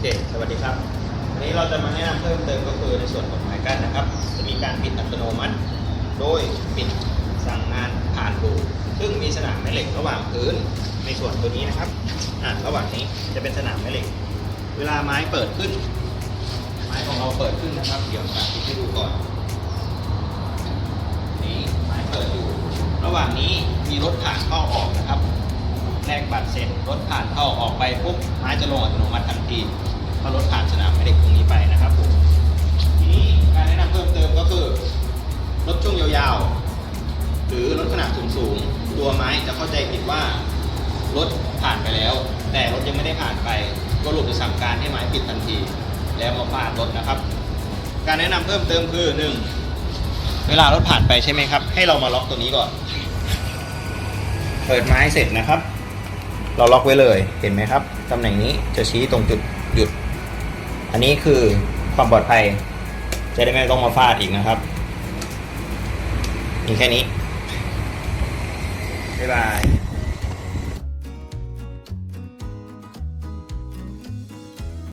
เคสวัสดีครับวันนี้เราจะมาแนะนำเพิ่มเติมก็คือในส่วนของไม้กั้นนะครับ จะมีการปิดอัตโนมัติ โดยปิดสั่งงานผ่านบูซึ่งมีสนามแม่เหล็กระหว่างพื้นในส่วนตัวนี้นะครับอ่าระหว่างนี้จะเป็นสนามแม่เหล็ก เวลาไม้เปิดขึ้น ไม้ของเราเปิดขึ้นนะครับ เดี๋ยวสาธิตให้ดูก่อนนี้ไม้เปิดอยู่ ระหว่างนี้มีรถผ่านเข้าออกนะครับแลกบัตรเสร็จรถผ่านเข้าออกไปปุ๊บ ม้จะลงอัตโนมัติทันทีถ้ารถผ่านสนามแม่เหล็กตรงนี้ไปนะครับผมทีนี้การแนะนำเพิ่มเติมก็คือ รถช่วงยาวๆ หรือรถขนาดสูงๆ ตัวไม้จะเข้าใจผิดว่ารถผ่านไปแล้ว แต่รถยังไม่ได้ผ่านไปก็หลุดจะสั่งการให้ไม้ปิดทันที แล้วมาฟาดรถนะครับ การแนะนำเพิ่มเติมคือหนึ่งเวลารถผ่านไปใช่ไหมครับ ให้เรามาล็อกตัวนี้ก่อน เปิดไม้เสร็จนะครับ เราล็อกไว้เลยเห็นไหมครับตำแหน่งนี้จะชี้ตรงจุดหยุด อันนี้คือความปลอดภัย จะได้ไม่ต้องมาฟาดอีกนะครับมีแค่นี้บ๊ายบาย